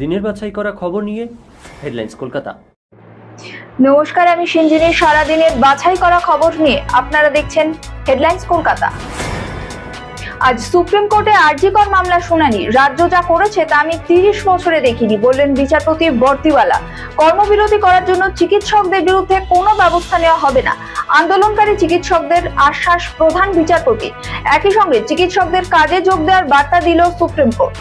দিনের বাছাই করা খবর নিয়ে হেডলাইন্স কলকাতা। নমস্কার, আমি সিঞ্জিনী সারাদিনের বাছাই করা খবর নিয়ে আপনারা দেখছেন হেডলাইন্স কলকাতা। আজ সুপ্রিম কোর্টে আরজিকর মামলা শুনানি। রাজ্য যা করেছে তা আমি তিরিশ বছরে দেখিনি, বললেন বিচারপতি বর্তিওয়ালা। কর্মবিরতি করার জন্য চিকিৎসকদের বিরুদ্ধে কোনো ব্যবস্থা নেওয়া হবে না। আন্দোলনকারী চিকিৎসকদের আশ্বাস প্রধান বিচারপতি। একই সঙ্গে চিকিৎসকদের কাজে যোগ দেওয়ার বার্তা দিল সুপ্রিম কোর্ট।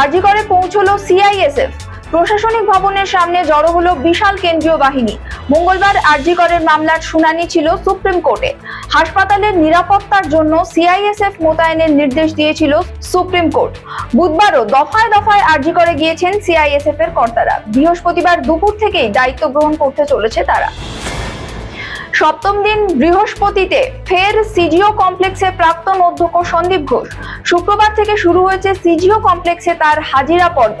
আরজিকরে পৌঁছলো সিআইএসএফ প্রশাসনিক ভবনের সামনে জড়ো হলো বিশাল কেন্দ্রীয় বাহিনী। মঙ্গলবার আরজিকরের মামলার শুনানি ছিল সুপ্রিম কোর্টে। হাসপাতালের নিরাপত্তার জন্য সিআইএসএফ মোতায়েনের নির্দেশ দিয়েছিল সুপ্রিম কোর্ট। বুধবারও দফায় দফায় আরজিকরে গিয়েছেন সিআইএসএফ এর কর্তারা। বৃহস্পতিবার দুপুর থেকেই দায়িত্ব গ্রহণ করতে চলেছে তারা। সপ্তম দিন বৃহস্পতিতে ফের সিজিও কমপ্লেক্সে প্রাক্তন অধ্যক্ষ সন্দীপ ঘোষ। শুক্রবার থেকে শুরু হয়েছে সিজিও কমপ্লেক্সে তার হাজিরা পর্ব।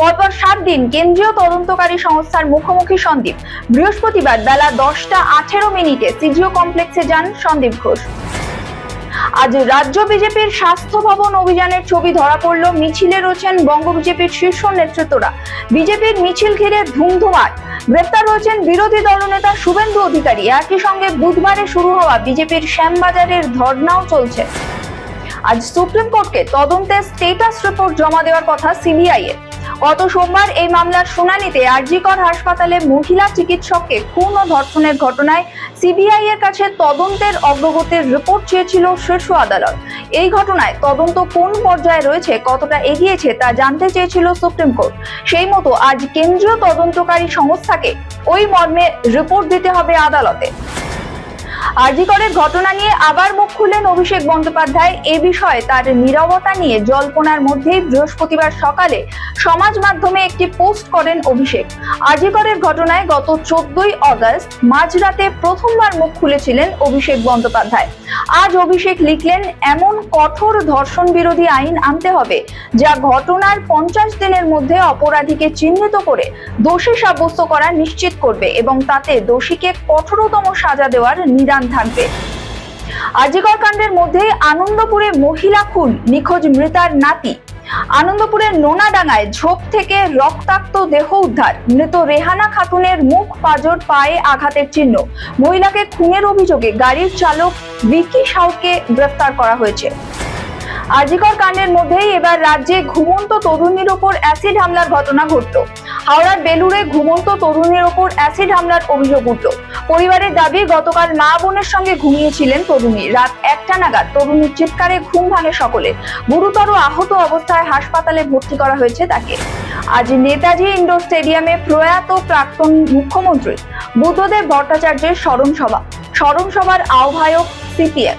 পরপর সাত দিন কেন্দ্রীয় তদন্তকারী সংস্থার মুখোমুখি সন্দীপ। বৃহস্পতিবার বেলা দশটা আঠেরো মিনিটে সিজিও কমপ্লেক্সে যান সন্দীপ ঘোষ। আজ রাজ্য বিজেপির স্বাস্থ্য ভবন অভিযানের ছবি ধরা পড়ল মিছিলে রয়েছেন বঙ্গ বিজেপির শীর্ষ নেতৃত্বরা। বিজেপির মিছিল ঘিরে ধুমধুমার। গ্রেপ্তার হয়েছেন বিরোধী দলনেতা শুভেন্দু অধিকারী। একই সঙ্গে বুধবারে শুরু হওয়া বিজেপির শ্যামবাজারের ধর্নাও চলছে। আজ সুপ্রিম কোর্টকে তদন্তের স্টেটাস রিপোর্ট জমা দেওয়ার কথা সিবিআই এর গত সোমবার এই মামলার শুনানিতে আরজিকর হাসপাতালে মহিলা চিকিৎসককে খুন ও ধর্ষণের ঘটনায় সিবিআই এর কাছে তদন্তের অগ্রগতির রিপোর্ট চেয়েছিল শীর্ষ আদালত। এই ঘটনায় তদন্ত কোন পর্যায়ে রয়েছে, কতটা এগিয়েছে তা জানতে চেয়েছিল সুপ্রিম কোর্ট। সেই মতো আজ কেন্দ্রীয় তদন্তকারী সংস্থাকে ওই মর্মে রিপোর্ট দিতে হবে আদালতে। আরজিকরের ঘটনা নিয়ে আবার মুখ খুললেন অভিষেক বন্দ্যোপাধ্যায়। এ বিষয়ে তার নীরবতা নিয়ে জল্পনার মধ্যেই বৃহস্পতিবার সকালে সমাজ মাধ্যমে একটি পোস্ট করেন অভিষেক। আরজিকরের ঘটনায় গত চোদ্দই অগস্ট মাঝরাতে প্রথমবার মুখ খুলেছিলেন অভিষেক বন্দ্যোপাধ্যায়। আজ অভিষেক লিখলেন, এমন কঠোর ধর্ষণ বিরোধী আইন আনতে হবে যা ঘটনার পঞ্চাশ দিনের মধ্যে অপরাধীকে চিহ্নিত করে দোষী সাব্যস্ত করা নিশ্চিত করবে এবং তাতে দোষীকে কঠোরতম সাজা দেওয়ার নিদান থাকবে। আজিকর কাণ্ডের মধ্যে আনন্দপুরে মহিলা খুন, নিখোঁজ মৃতার নাতি। আনন্দপুরের নোনাডাঙ্গায় ঝোপ থেকে রক্তাক্ত দেহ উদ্ধার, মৃত রেহানা খাতুনের মুখ পাজর পায়ে আঘাতের চিহ্ন। মহিলাকে খুনের অভিযোগে গাড়ির চালক বিকি সাউকে গ্রেফতার করা হয়েছে। আজিকর কাণ্ডের মধ্যেই এবার রাজ্যে ঘুমন্ত তরুণীর ওপর অ্যাসিড হামলার ঘটনা ঘটল। হাওড়ার বেলুড়ে ঘুমন্ত তরুণীর ওপর অ্যাসিড হামলার অভিযোগ উঠল। পরিবারের দাবি, গতকাল মা বোনের সঙ্গে ঘুমিয়েছিলেন তরুণী। রাত একটা নাগাদ তরুণীর চিৎকারে ঘুম ভাঙে সকলে। গুরুতর আহত অবস্থায় হাসপাতালে ভর্তি করা হয়েছে তাকে। আজ নেতাজি ইন্ডোর স্টেডিয়ামে প্রয়াত প্রাক্তন মুখ্যমন্ত্রী বুদ্ধদেব ভট্টাচার্যের স্মরণ সভা স্মরণ সভার আহ্বায়ক সিপিএম।